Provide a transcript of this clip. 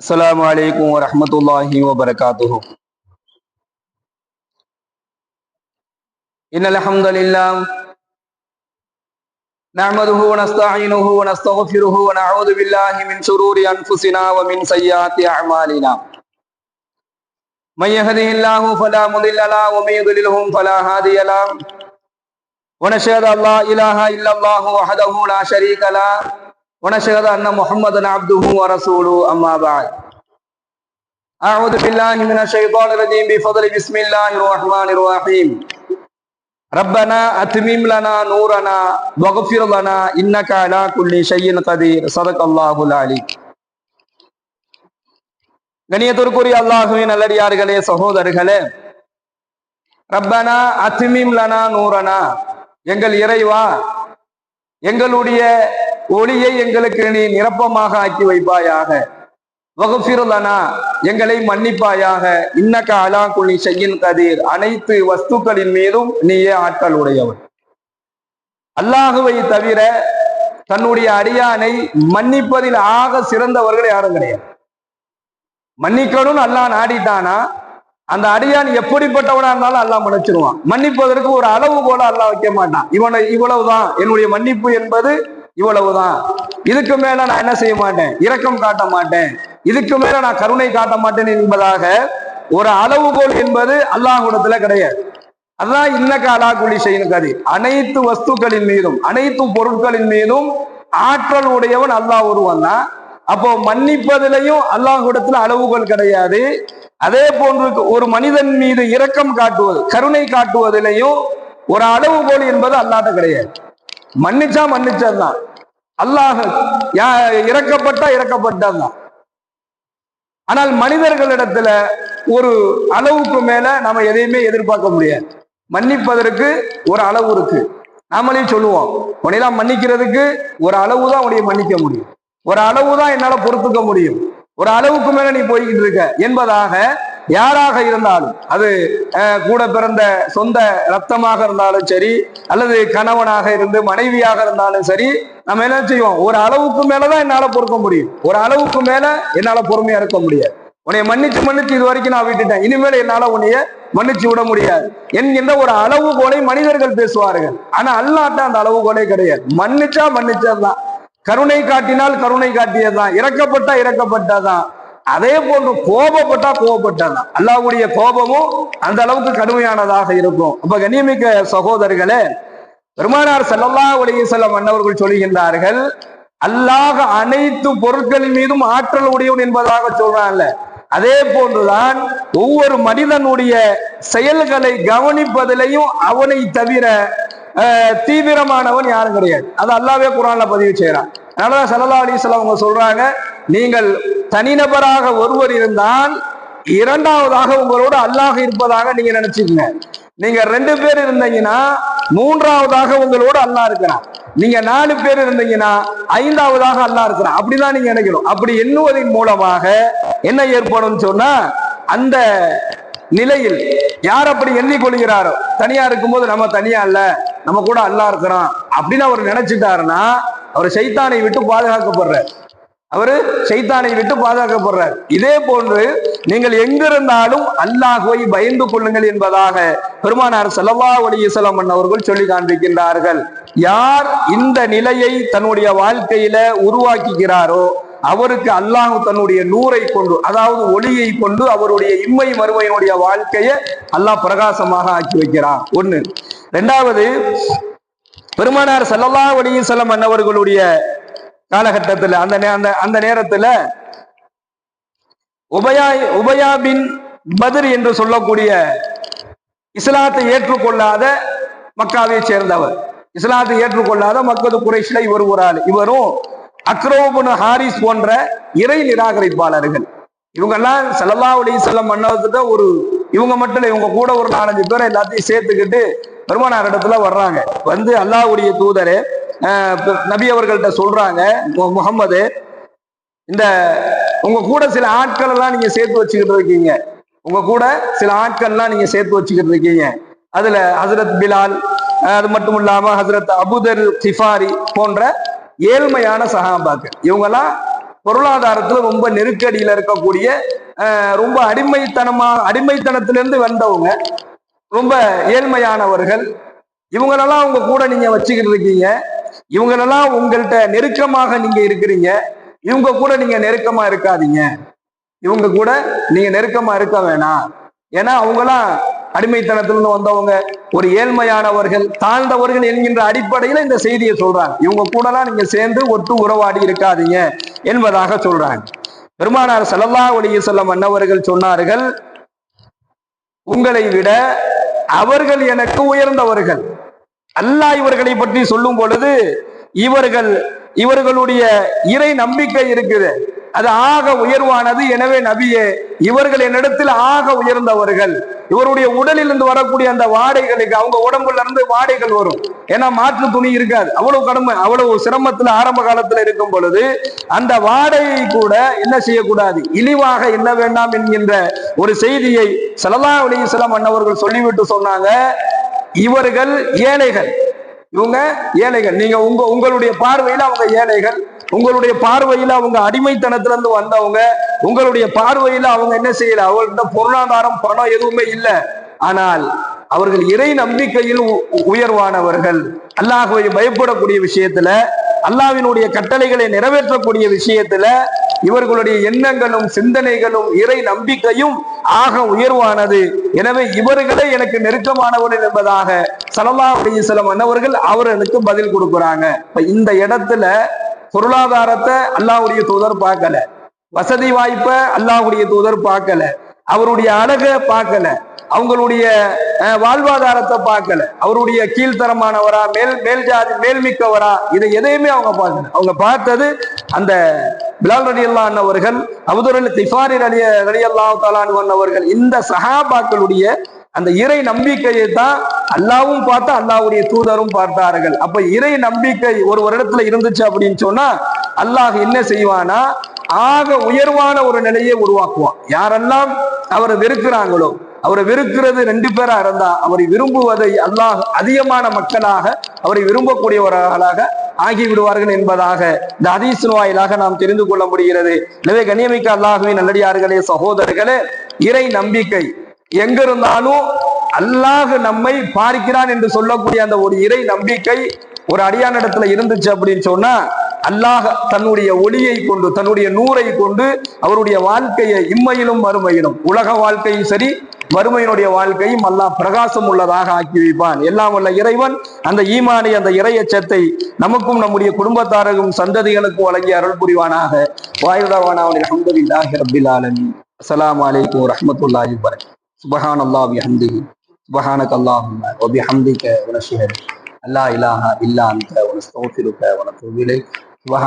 അസ്സലാമു അലൈക്കും വറഹ്മത്തുള്ളാഹി വബറകാതുഹു ഇന്നൽ ഹംദലില്ലാഹ് നഹ്മദുഹു വനസ്തഈനുഹു വനസ്തഗ്ഫിറുഹു വനഊദു ബില്ലാഹി മിൻ ശുറൂരി അൻഫുസിനാ വമിൻ സയ്യാത്തി അഅമാലിനാ മൻ യഹ്ദിഹില്ലാഹു ഫലാ മുദില്ല ല വമൻ യുദ്ലിൽഹു ഫലാ ഹാദിയ ല ونشهد الله إله إلا الله وحده لا شريك له ونشهد أن محمدا عبده ورسوله أما بعد أعوذ بالله من الشيطان الرجيم بفضل بسم الله الرحمن الرحيم ربنا أتمم لنا نورنا واغفر لنا إنك على كل شيء قدير صدق الله العلي கணியத்திற்குரிய அல்லாஹுவின் நல்லடியார்களே சகோதரர்களே ரப்பனா அத்மிம் லனா நூரனா எங்கள் இறைவா எங்களுடைய ஒளியை எங்களுக்கு நீ நிரப்பமாக ஆக்கி வைப்பாயாக. வகுப்பிருந்தனா எங்களை மன்னிப்பாயாக. இன்னக்க அலா குழி செய்யின் கதிர். அனைத்து வஸ்துக்களின் மீதும் நீயே ஆற்றல் உடையவன். அல்லாஹுவை தவிர தன்னுடைய அடியானை மன்னிப்பதில் ஆக சிறந்தவர்கள் யாரும் கிடையாது. மன்னிக்கணும்னு அல்லாஹ் நாடிட்டானா? அந்த அடியான் எப்படிப்பட்டவனா இருந்தாலும் அல்லாஹ் மன்னிச்சிருவான். மன்னிப்பதற்கு ஒரு அளவு போல அல்லாஹ் வைக்க மாட்டான். இவனை இவ்வளவுதான். என்னுடைய மன்னிப்பு என்பது இவ்வளவுதான். இதுக்கு மேல நான் என்ன செய்ய மாட்டேன்? இரக்கம் காட்ட மாட்டேன். இதுக்கு மேல நான் கருணை காட்ட மாட்டேன் என்பதாக ஒரு அளவுகோல் என்பது அல்லாஹ்விடத்துல கிடையாது. அதான் இன்னக்க அலா குழி செய்யணும் கதி. அனைத்து வஸ்துக்களின் மீதும் அனைத்து பொருட்களின் மீதும் ஆற்றல் உடையவன் அல்லாஹ் ஒருவன் தான். அப்போ மன்னிப்பதிலையும் அல்லாஹ்விடத்துல அளவுகள் கிடையாது. அதே போன்று ஒரு மனிதன் மீது இரக்கம் காட்டுவது கருணை காட்டுவதிலையும் ஒரு அளவுகோல் என்பது அல்லாத கிடையாது. மன்னிச்சா மன்னிச்சதுதான். அல்லாஹ் இறக்கப்பட்டா இறக்கப்பட்டா இறக்கப்பட்டதுதான். ஆனால் மனிதர்களிடத்துல ஒரு அளவுக்கு மேல நம்ம எதையுமே எதிர்பார்க்க முடியாது. மன்னிப்பதற்கு ஒரு அளவு இருக்கு. நாமளே சொல்லுவோம் உன்னையெல்லாம் மன்னிக்கிறதுக்கு ஒரு அளவு தான் உன்னைய மன்னிக்க முடியும். ஒரு அளவு தான் என்னால பொறுத்துக்க முடியும். ஒரு அளவுக்கு மேல நீ போய்கிட்டு இருக்க என்பதாக யாராக இருந்தாலும் அது கூட பிறந்த சொந்த ரத்தமாக இருந்தாலும் சரி அல்லது கணவனாக இருந்து மனைவியாக இருந்தாலும் சரி நம்ம என்ன செய்வோம்? ஒரு அளவுக்கு மேலதான் என்னால பொறுக்க முடியும். ஒரு அளவுக்கு மேல என்னால பொறுமையா இருக்க முடியாது. உன்னைய மன்னிச்சு மன்னிச்சு இது வரைக்கும் நான் விட்டுட்டேன். இனிமேல் என்னால உன்னைய மன்னிச்சு விட முடியாது. என்கின்ற ஒரு அளவுகோலை மனிதர்கள் பேசுவார்கள். ஆனா அல்லாட்ட அந்த அளவுகோலே கிடையாது. மன்னிச்சா மன்னிச்சதுதான். கருணை காட்டினால் கருணை காட்டியதுதான். இறக்கப்பட்டா இறக்கப்பட்டதான் அதே போன்று கோபப்பட்டா கோபப்பட்டதுதான் அல்லாவுடைய கோபமும் அந்த அளவுக்கு கடுமையானதாக இருக்கும். அப்ப கண்ணியமிக்க சகோதரர்களே பெருமானார் செல்லல்லா அலைஹி செல்லம் அண்ணவர்கள் சொல்கின்றார்கள் அல்லாஹ் அனைத்து பொருட்களின் மீதும் ஆற்றல் உடையவன் என்பதாக சொல்றான்ல. அதே போன்றுதான் ஒவ்வொரு மனிதனுடைய செயல்களை கவனிப்பதிலையும் அவனை தவிர தீவிரமானவன் யாரும் கிடையாது. அது அல்லாவே குரான்ல பதிவு செய்யறான் அதனாலதான் சல்லா அலிஸ்லாம் அவங்க சொல்றாங்க நீங்கள் தனிநபராக ஒருவர் இருந்தால் இரண்டாவதாக உங்களோட அல்லாஹ் இருப்பதாக நீங்க நினைச்சுக்கங்க. நீங்க ரெண்டு பேர் இருந்தீங்கன்னா மூன்றாவதாக உங்களோட அல்லாஹ் இருக்கிறான். நீங்க நாலு பேர் இருந்தீங்கன்னா ஐந்தாவதாக அல்லாஹ் இருக்கிறான். அப்படிதான் நீங்க நினைக்கணும். அப்படி எண்ணுவதன் மூலமாக என்ன ஏற்படும் சொன்னா அந்த நிலையில் யார் அப்படி எண்ணிக்கொள்கிறாரோ தனியா இருக்கும்போது நம்ம தனியா இல்ல நம்ம கூட அல்லாஹ் இருக்கிறான் அப்படின்னு அவர் நினைச்சிட்டாருன்னா அவர் சைத்தானை விட்டு பாதுகாக்கப்படுறார். அவரு சைத்தானை விட்டு பாதுகாக்கப்படுறார். இதே போன்று நீங்கள் எங்கிருந்தாலும் அல்லாஹுவை பயந்து கொள்ளுங்கள் என்பதாக பெருமானார் செல்லவா அலைஹி அவர்கள் சொல்லி காண்பிக்கின்றார்கள். யார் இந்த நிலையை தன்னுடைய வாழ்க்கையில உருவாக்கிக்கிறாரோ அவருக்கு அல்லாஹ் தன்னுடைய நூரை கொண்டு அதாவது ஒளியை கொண்டு அவருடைய இம்மை மறுமையினுடைய வாழ்க்கையை அல்லாஹ் பிரகாசமாக ஆக்கி வைக்கிறான். ஒண்ணு. ரெண்டாவது பெருமானார் செல்லல்லா அலைஹி அன்னவர்களுடைய காலகட்டத்துல அந்த நே- அந்த அந்த நேரத்துல உபயா உபயா பின் என்று சொல்லக்கூடிய இஸ்லாத்தை ஏற்றுக்கொள்ளாத மக்காவை சேர்ந்தவர். இஸ்லாத்தை ஏற்றுக்கொள்ளாத மக்கது குறைஷில இவர் ஒரு ஆள். இவரும் அக்ரோபுன் ஹாரிஸ் போன்ற இறை நிராகரிப்பாளர்கள். இவங்கெல்லாம் ஸல்லல்லாஹு அலைஹி வஸல்லம் ஒரு இவங்க மட்டும் இல்லை இவங்க கூட ஒரு நாலஞ்சு பேரை எல்லாத்தையும் சேர்த்துக்கிட்டு பெருமானார் இடத்துல வர்றாங்க. வந்து அல்லாஹ்வுடைய தூதரே நபி அவர்கள்ட்ட சொல்றாங்க முகம்மது இந்த உங்க கூட சில ஆட்கள் எல்லாம் நீங்க சேர்த்து வச்சுக்கிட்டு இருக்கீங்க. உங்க கூட சில ஆட்கள்லாம் நீங்க சேர்த்து வச்சுக்கிட்டு இருக்கீங்க. அதுல ஹசரத் பிலால் அது மட்டும் இல்லாம ஹசரத் அபுதர் சிஃபாரி போன்ற ஏழ்மையான சகாபாக்கள் இவங்கெல்லாம் பொருளாதாரத்துல ரொம்ப நெருக்கடியில இருக்கக்கூடிய ரொம்ப அடிமைத்தனமா அடிமைத்தனத்திலிருந்து வந்தவங்க. ரொம்ப ஏழ்மையானவர்கள். இவங்களெல்லாம் உங்க கூட நீங்க வச்சுக்கிட்டு இருக்கீங்க. இவங்களெல்லாம் உங்கள்கிட்ட நெருக்கமாக நீங்க இருக்கிறீங்க. இவங்க கூட நீங்க நெருக்கமா இருக்காதீங்க. இவங்க கூட நீங்க நெருக்கமா இருக்க வேணாம். ஏன்னா அவங்களாம் அடிமைத்தனத்திலிருந்து வந்தவங்க. ஒரு ஏழ்மையானவர்கள் தாழ்ந்தவர்கள் என்கின்ற அடிப்படையில இந்த செய்தியை சொல்றாங்க. இவங்க கூடலாம் நீங்க சேர்ந்து ஒட்டு உறவாடி இருக்காதீங்க என்பதாக சொல்றாங்க. பெருமானார் ஸல்லல்லாஹு அலைஹி செல்லம் அன்னவர்கள் சொன்னார்கள் உங்களை விட அவர்கள் எனக்கு உயர்ந்தவர்கள். அல்லாஹ் இவர்களை பற்றி சொல்லும் பொழுது இவர்கள் இவர்களுடைய இறை நம்பிக்கை இருக்குது. அது ஆக உயர்வானது. எனவே நபியே இவர்கள் என்னிடத்தில் ஆக உயர்ந்தவர்கள். இவருடைய உடலில் இருந்து வரக்கூடிய அந்த வாடைகளுக்கு அவங்க உடம்புல இருந்து வாடைகள் வரும். ஏன்னா மாற்று துணி இருக்காது. அவ்வளவு கடமை அவ்வளவு சிரமத்துல ஆரம்ப காலத்துல இருக்கும் பொழுது அந்த வாடையை கூட என்ன செய்யக்கூடாது? இழிவாக எண்ண வேண்டாம் என்கின்ற ஒரு செய்தியை சலதா அலைஹி அண்ணவர்கள் சொல்லிவிட்டு சொன்னாங்க. இவர்கள் ஏழைகள். இவங்க ஏழைகள். நீங்க உங்க உங்களுடைய பார்வையில அவங்க ஏழைகள். உங்களுடைய பார்வையில அவங்க அடிமைத்தனத்துல இருந்து வந்தவங்க. உங்களுடைய பார்வையில அவங்க என்ன செய்யல? அவங்கள்ட்ட பொருளாதாரம் பணம் எதுவுமே இல்லை. ஆனால் அவர்கள் இறை நம்பிக்கையில் உ- உயர்வானவர்கள். அல்லாஹுவை பயப்படக்கூடிய விஷயத்துல அல்லாவினுடைய கட்டளைகளை நிறைவேற்றக்கூடிய விஷயத்துல இவர்களுடைய எண்ணங்களும் சிந்தனைகளும் இறை நம்பிக்கையும் ஆக உயர்வானது. எனவே இவர்களே எனக்கு நெருக்கமானவர்கள் என்பதாக சலல்லா அலிசலம் அன்னவர்கள் அவர்களுக்கு பதில் கொடுக்குறாங்க. இந்த இடத்துல பொருளாதாரத்தை அல்லாஹ்வுடைய தூதர் பார்க்கல. வசதி வாய்ப்பை அல்லாஹுடைய தூதர் பார்க்கல. அவருடைய அழகை பார்க்கல. அவங்களுடைய வாழ்வாதாரத்தை பார்க்கல. அவருடைய கீழ்த்தரமானவரா மேல் மேல் ஜாதி மேல்மிக்கவரா இதை எதையுமே அவங்க பார்க்கல. அவங்க பார்த்தது அந்த பிலால் ரலி அல்லான் அவர்கள் அபுதுரல் திஃபாரி ரலி ரலி அல்லாஹ் தாலான் அவர்கள் இந்த சஹாபாக்களுடைய அந்த இறை நம்பிக்கையை தான் அல்லாவும் பார்த்தா அல்லாவுடைய தூதரும் பார்த்தார்கள். அப்ப இறை நம்பிக்கை ஒரு வருடத்துல இருந்துச்சு அப்படின்னு சொன்னா அல்லாஹ் என்ன செய்வானா ஆக உயர்வான ஒரு நிலையை உருவாக்குவான். யாரெல்லாம் அவரை வெறுக்கிறாங்களோ அவரை வெறுக்கிறது ரெண்டு பேரா இருந்தா அவரை விரும்புவதை அல்லாஹ் அதிகமான மக்களாக அவரை விரும்பக்கூடியவர்களாக ஆகிவிடுவார்கள் என்பதாக இந்த ஹதீஸின் வாயிலாக நாம் தெரிந்து கொள்ள முடிகிறது. எனவே கண்ணியமிக்க அல்லாஹுவின் நல்லடியார்களே சகோதரர்களே இறை நம்பிக்கை எங்க இருந்தாலும் அல்லாஹ் நம்மை பார்க்கிறான் என்று சொல்லக்கூடிய அந்த ஒரு இறை நம்பிக்கை ஒரு அடியானிடத்துல இருந்துச்சு அப்படின்னு சொன்னா அல்லாஹ் தன்னுடைய ஒளியை கொண்டு தன்னுடைய நூரை கொண்டு அவருடைய வாழ்க்கையை இம்மையிலும் மறுமையிலும் உலக வாழ்க்கையும் சரி வறுமையினுடைய வாழ்க்கையும் அல்லாஹ் பிரகாசம் உள்ளதாக ஆக்கி வைப்பான். எல்லாம் உள்ள இறைவன் அந்த ஈமானை அந்த இறையச்சத்தை நமக்கும் நம்முடைய குடும்பத்தாருக்கும் சந்ததிகளுக்கும் வழங்கி அருள் புரிவானாக. வாயுதாவான அவனை அஹமதுல்லாஹி ரபில் ஆலமி அஸ்லாம் அலைக்கும் ரஹமத்துல்லாஹி வபரகாத்துஹு சுபஹான் அல்லாஹ் ஹம்தி பிஹம்திஹி. சுபஹானக ஒபி ஹம்திக்க வனஷ்ஹது அல்லா இலாஹா இல்லா அந்த உனஸ்தோஃபிருக்க உனக்கு விலை சுபஹான்